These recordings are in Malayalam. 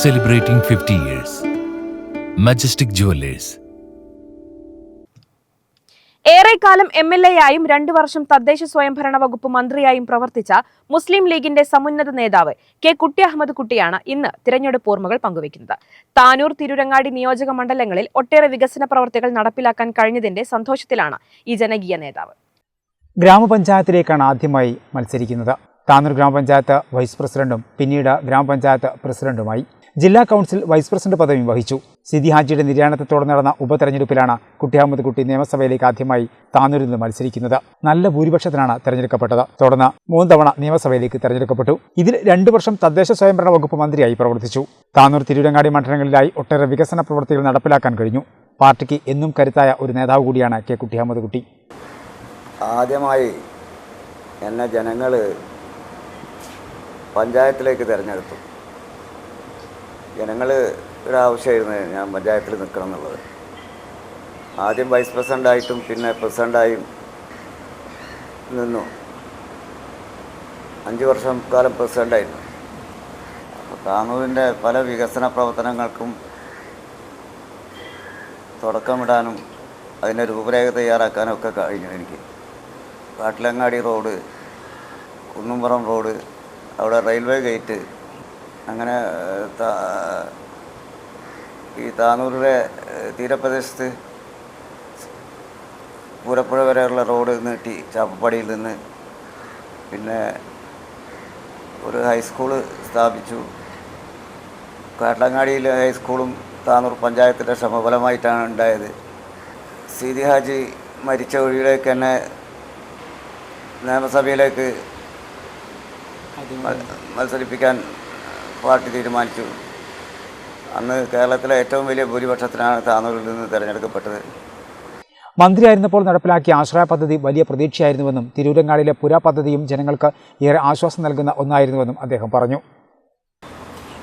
celebrating 50 years. Majestic Jewelers. ഏറെക്കാലം എം എൽ എ ആയും രണ്ടു വർഷം തദ്ദേശ സ്വയംഭരണ വകുപ്പ് മന്ത്രിയായും പ്രവർത്തിച്ച മുസ്ലിം ലീഗിന്റെ സമുന്നത നേതാവ് കെ കുട്ടി അഹമ്മദ് കുട്ടിയാണ് ഇന്ന് തിരഞ്ഞെടുപ്പ് ഓർമ്മകൾ പങ്കുവയ്ക്കുന്നത് താനൂർ തിരുരങ്ങാടി നിയോജക മണ്ഡലങ്ങളിൽ ഒട്ടേറെ വികസന പ്രവർത്തികൾ നടപ്പിലാക്കാൻ കഴിഞ്ഞതിന്റെ സന്തോഷത്തിലാണ് ഈ ജനകീയ നേതാവ് ഗ്രാമപഞ്ചായത്തിലേക്കാണ് ആദ്യമായി മത്സരിക്കുന്നത് താനൂർ ഗ്രാമപഞ്ചായത്ത് വൈസ് പ്രസിഡന്റും പിന്നീട് ഗ്രാമപഞ്ചായത്ത് പ്രസിഡന്റുമായി ജില്ലാ കൗൺസിൽ വൈസ് പ്രസിഡന്റ് പദവി വഹിച്ചു. സിദി ഹാജിയുടെ നിര്യാണത്തെ തുടർന്ന് നടന്ന ഉപതെരഞ്ഞെടുപ്പിലാണ് കുട്ടിയാമത് കുട്ടി നിയമസഭയിലേക്ക് ആദ്യമായി താനൂരിൽ നിന്ന് മത്സരിക്കുന്നത്. നല്ല ഭൂരിപക്ഷത്തിനാണ് തെരഞ്ഞെടുക്കപ്പെട്ടത്. തുടർന്ന് മൂന്ന് തവണ നിയമസഭയിലേക്ക് തെരഞ്ഞെടുക്കപ്പെട്ടു. ഇതിൽ രണ്ടു വർഷം തദ്ദേശ സ്വയംഭരണ വകുപ്പ് മന്ത്രിയായി പ്രവർത്തിച്ചു. താനൂർ തിരുരങ്ങാടി മണ്ഡലങ്ങളിലായി ഒട്ടേറെ വികസന പ്രവൃത്തികൾ നടപ്പിലാക്കാൻ കഴിഞ്ഞു. പാർട്ടിക്ക് എന്നും കരുത്തായ ഒരു നേതാവ് കൂടിയാണ് കെ കുട്ടിയാമത് കുട്ടി. ആദ്യമായി എന്നെ ജനങ്ങൾ പഞ്ചായത്തിലേക്ക് തിരഞ്ഞെടുത്തു. ജനങ്ങൾ ഒരു ആവശ്യമായിരുന്നു ഞാൻ പഞ്ചായത്തിൽ നിൽക്കണം എന്നുള്ളത്. ആദ്യം വൈസ് പ്രസിഡന്റായിട്ടും പിന്നെ പ്രസിഡന്റായും നിന്നു. അഞ്ച് വർഷം കാലം പ്രസിഡന്റായിരുന്നു അപ്പോൾ താനൂരിന്റെ പല വികസന പ്രവർത്തനങ്ങൾക്കും തുടക്കമിടാനും അതിന്റെ രൂപരേഖ തയ്യാറാക്കാനും ഒക്കെ കഴിഞ്ഞു എനിക്ക്. കാട്ടിലങ്ങാടി റോഡ് കുന്നുംപുറം റോഡ് അവിടെ റെയിൽവേ ഗേറ്റ് അങ്ങനെ ഈ താനൂരിലെ തീരപ്രദേശത്ത് പൂരപ്പുഴ വരെയുള്ള റോഡ് നീട്ടി ചാപ്പപ്പാടിയിൽ നിന്ന് പിന്നെ ഒരു ഹൈസ്കൂൾ സ്ഥാപിച്ചു. കാട്ടങ്ങാടിയിലെ ഹൈസ്കൂളും താനൂർ പഞ്ചായത്തിന്റെ ശ്രമഫലമായിട്ടാണ് ഉണ്ടായത്. സീതി ഹാജി മരിച്ച ഒഴിയിലേക്ക് തന്നെ നിയമസഭയിലേക്ക് മത്സരിപ്പിക്കാൻ പാർട്ടി തീരുമാനിച്ചു. അന്ന് കേരളത്തിലെ ഏറ്റവും വലിയ ഭൂരിപക്ഷത്തിനാണ് താനൂരിൽ നിന്ന് തിരഞ്ഞെടുക്കപ്പെട്ടത്. മന്ത്രിയായിരുന്നപ്പോൾ നടപ്പിലാക്കിയ ആശ്രയ പദ്ധതി വലിയ പ്രതീക്ഷയായിരുന്നുവെന്നും തിരൂരങ്ങാടിലെ പുര പദ്ധതിയും ജനങ്ങൾക്ക് ഏറെ ആശ്വാസം നൽകുന്ന ഒന്നായിരുന്നുവെന്നും അദ്ദേഹം പറഞ്ഞു.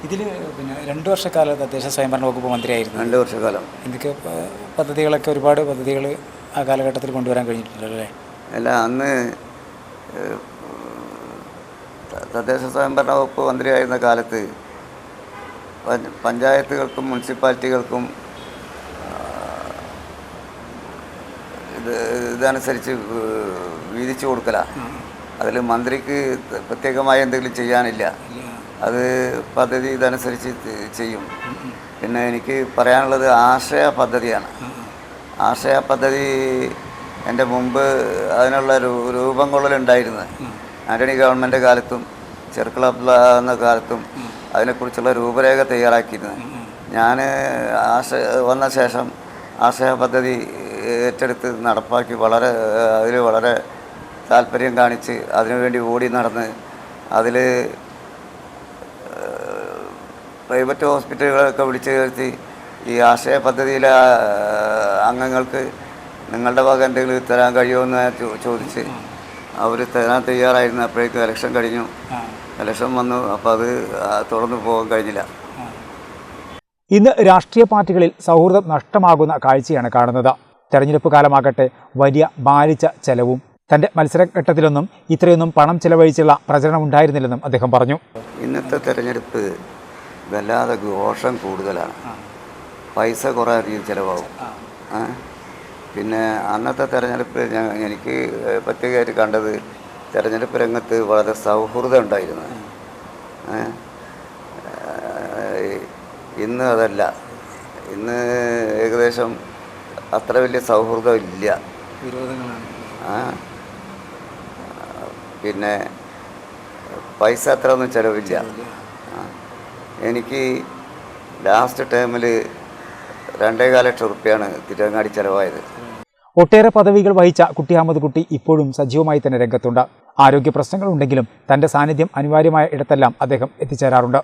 ഇതിൽ പിന്നെ രണ്ട് വർഷക്കാലം തദ്ദേശ സ്വയംഭരണ വകുപ്പ് മന്ത്രിയായിരുന്നു. രണ്ട് വർഷക്കാലം. എന്തൊക്കെ പ- പദ്ധതികളൊക്കെ ഒരുപാട് പദ്ധതികൾ ആ കാലഘട്ടത്തിൽ കൊണ്ടുവരാൻ കഴിഞ്ഞിട്ടുണ്ടല്ലോ അല്ലേ? അല്ല അന്ന് തദ്ദേശ സ്വയംഭരണ വകുപ്പ് മന്ത്രിയായിരുന്ന കാലത്ത് പഞ്ചായത്തുകൾക്കും മുനിസിപ്പാലിറ്റികൾക്കും ഇത് ഇതനുസരിച്ച് വീതിച്ചു കൊടുക്കല. അതിൽ മന്ത്രിക്ക് പ്രത്യേകമായി എന്തെങ്കിലും ചെയ്യാനില്ല. അത് പദ്ധതി ഇതനുസരിച്ച് ചെയ്യും. പിന്നെ എനിക്ക് പറയാനുള്ളത് ആശയ പദ്ധതിയാണ്. ആശയ പദ്ധതി എന്റെ മുമ്പ് അതിനുള്ള രൂപം കൊള്ളലുണ്ടായിരുന്നു. ആന്റണി ഗവൺമെന്റ് കാലത്തും ചെറുക്കള എന്ന കാലത്തും അതിനെക്കുറിച്ചുള്ള രൂപരേഖ തയ്യാറാക്കിയിരുന്നു. ഞാൻ ആശ വന്ന ശേഷം ആശയ പദ്ധതി ഏറ്റെടുത്ത് നടപ്പാക്കി വളരെ അതിൽ വളരെ താല്പര്യം കാണിച്ച് അതിനുവേണ്ടി ഓടി നടന്ന് അതിൽ പ്രൈവറ്റ് ഹോസ്പിറ്റലുകളൊക്കെ വിളിച്ചു ചേർത്തി ഈ ആശയ പദ്ധതിയിലെ അംഗങ്ങൾക്ക് നിങ്ങളുടെ വക എന്തെങ്കിലും തരാൻ കഴിയുമെന്ന് ചോദിച്ച് അവർ തരാൻ തയ്യാറായിരുന്നു അപ്പോഴേക്കും ഇലക്ഷൻ കഴിഞ്ഞു. ഇലക്ഷൻ വന്നു. അപ്പോൾ അത് തുടർന്നു പോകാൻ കഴിഞ്ഞില്ല. ഇന്ന് രാഷ്ട്രീയ പാർട്ടികളിൽ സൗഹൃദം നഷ്ടമാകുന്ന കാഴ്ചയാണ് കാണുന്നത്. തെരഞ്ഞെടുപ്പ് കാലമാകട്ടെ വലിയ ഭാരിച്ച ചെലവും തന്റെ മത്സരഘട്ടത്തിലൊന്നും ഇത്രയൊന്നും പണം ചെലവഴിച്ചുള്ള പ്രചരണം ഉണ്ടായിരുന്നില്ലെന്നും അദ്ദേഹം പറഞ്ഞു. ഇന്നത്തെ തെരഞ്ഞെടുപ്പ് വല്ലാതെ ഘോഷം കൂടുതലാണ്. പൈസ കുറേ അധികം ചിലവാകും? പിന്നെ അന്നത്തെ തെരഞ്ഞെടുപ്പ് ഞാൻ എനിക്ക് പ്രത്യേകമായിട്ട് കണ്ടത് തെരഞ്ഞെടുപ്പ് രംഗത്ത് വളരെ സൗഹൃദം ഉണ്ടായിരുന്നു. ഇന്ന് അതല്ല. ഇന്ന് ഏകദേശം അത്ര വലിയ സൗഹൃദം ഇല്ല. പിന്നെ പൈസ അത്ര ഒന്നും ചിലവില്ല. എനിക്ക് ലാസ്റ്റ് ടൈമിൽ രണ്ടേകാല ലക്ഷം റുപ്യാണ് തിരുവങ്ങാടി ചിലവായത്. ഒട്ടേറെ പദവികൾ വഹിച്ച കുട്ടി അഹമ്മദ് കുട്ടി ഇപ്പോഴും സജീവമായി തന്നെ രംഗത്തുണ്ട്. ആരോഗ്യ പ്രശ്നങ്ങളുണ്ടെങ്കിലും തന്റെ സാന്നിധ്യം അനിവാര്യമായ ഇടത്തെല്ലാം അദ്ദേഹം എത്തിച്ചേരാറുണ്ട്.